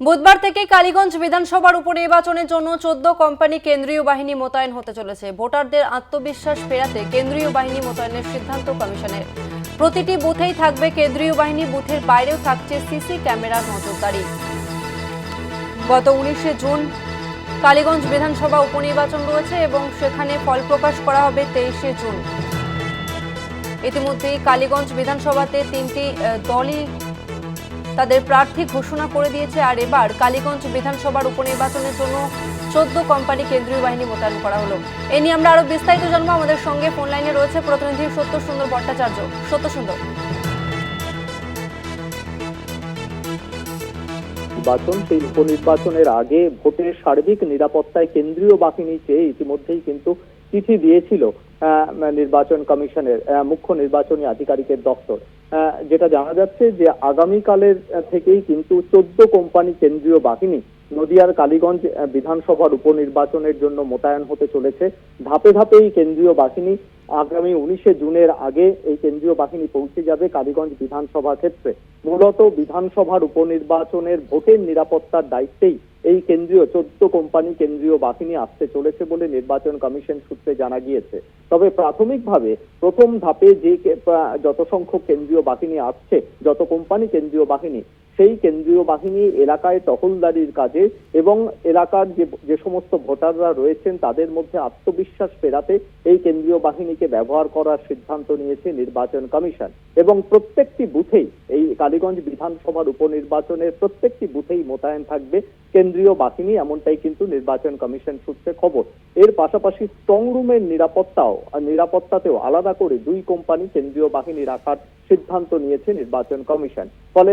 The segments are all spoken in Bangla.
বুধবার থেকে কালীগঞ্জ বিধানসভার উপনির্বাচনের জন্য চোদ্দ কোম্পানি কেন্দ্রীয় বাহিনী মোতায়েন হতে চলেছে। ভোটারদের আত্মবিশ্বাস ফেরাতে কেন্দ্রীয় বাহিনী মোতায়েনের সিদ্ধান্ত কমিশনের। প্রতিটি বুথেই থাকবে কেন্দ্রীয় বাহিনী, বুথের বাইরেও থাকছে সিসি ক্যামেরার নজরদারি। গত উনিশে জুন কালীগঞ্জ বিধানসভা উপনির্বাচন রয়েছে এবং সেখানে ফল প্রকাশ করা হবে তেইশে জুন। ইতিমধ্যেই কালীগঞ্জ বিধানসভাতে তিনটি দলই তাদের প্রার্থী ঘোষণা করে দিয়েছে আর এবার কালীগঞ্জ বিধানসভার উপনির্বাচনের জন্য চোদ্দ কোম্পানি কেন্দ্রীয় বাহিনী মোতায়েন করা হলো। এ নিয়ে আমরা আরও বিস্তারিত জানব। আমাদের সঙ্গে ফোন লাইনে রয়েছে প্রতিনিধি সত্য সুন্দর ভট্টাচার্য। সত্য সুন্দর নির্বাচন, সেই উপনির্বাচনের আগে ভোটের সার্বিক নিরাপত্তায় কেন্দ্রীয় বাহিনী চেয়ে ইতিমধ্যেই কিন্তু চিঠি দিয়েছিল নির্বাচন কমিশনের মুখ্য নির্বাচনী আধিকারিকের দপ্তর। যেটা জানা যাচ্ছে যে আগামীকালের থেকেই কিন্তু চোদ্দ কোম্পানি কেন্দ্রীয় বাহিনী নদিয়ার কালীগঞ্জ বিধানসভার উপনির্বাচনের জন্য মোতায়েন হতে চলেছে। ধাপে ধাপে এই কেন্দ্রীয় বাহিনী আগামী উনিশে জুনের আগে এই কেন্দ্রীয় বাহিনী পৌঁছে যাবে কালীগঞ্জ বিধানসভা ক্ষেত্রে। মূলত বিধানসভার উপনির্বাচনের ভোটের নিরাপত্তার দায়িত্বেই এই কেন্দ্রীয় চোদ্দ কোম্পানি কেন্দ্রীয় বাহিনী আসতে চলেছে বলে নির্বাচন কমিশন সূত্রে জানা গিয়েছে। তবে প্রাথমিকভাবে প্রথম ধাপে যে যত সংখ্যক কেন্দ্রীয় বাহিনী আসছে, যত কোম্পানি কেন্দ্রীয় বাহিনী, সেই কেন্দ্রীয় বাহিনী এলাকায় টহলদারির কাজে এবং এলাকার যে যে সমস্ত ভোটাররা রয়েছেন, তাদের মধ্যে আত্মবিশ্বাস ফেরাতে এই কেন্দ্রীয় বাহিনীকে ব্যবহার করার সিদ্ধান্ত নিয়েছে নির্বাচন কমিশন। এবং প্রত্যেকটি বুথেই এই কালীগঞ্জ বিধানসভার উপনির্বাচনের প্রত্যেকটি বুথেই মোতায়েন থাকবে কেন্দ্রীয় বাহিনী এমনটাই কিন্তু নির্বাচন কমিশন সূত্রে খবর। এর পাশাপাশি স্ট্রং রুমের নিরাপত্তাও নিরাপত্তাতেও আলাদা করে দুই কোম্পানি কেন্দ্রীয় বাহিনী রাখার সিদ্ধান্ত নিয়েছে নির্বাচন কমিশন। ফলে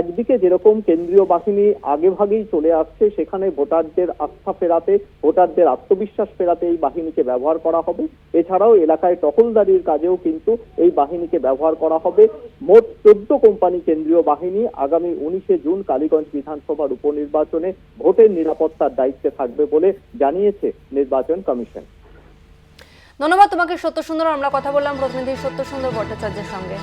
একদিকে যেরকম কেন্দ্রীয় বাহিনী আগে ভাগেই চলে আসছে, সেখানে ভোটারদের আস্থা ফেরাতে, ভোটারদের আত্মবিশ্বাস ফেরাতে এই বাহিনীকে ব্যবহার করা হবে। এছাড়াও এলাকায় টহলদারির কাজেও কিন্তু এই বাহিনীকে ব্যবহার করা হবে। মোট চোদ্দ কোম্পানি কেন্দ্রীয় বাহিনী আগামী উনিশে জুন কালীগঞ্জ বিধানসভার উপনির্বাচনে ভোটের নিরাপত্তার দায়িত্বে থাকবে বলে জানিয়েছে নির্বাচন কমিশন। ধন্যবাদ তোমাকে সত্য সুন্দর আমরা কথা বললাম। প্রতিনিধি সত্য সুন্দর ভট্টাচার্যের সঙ্গে।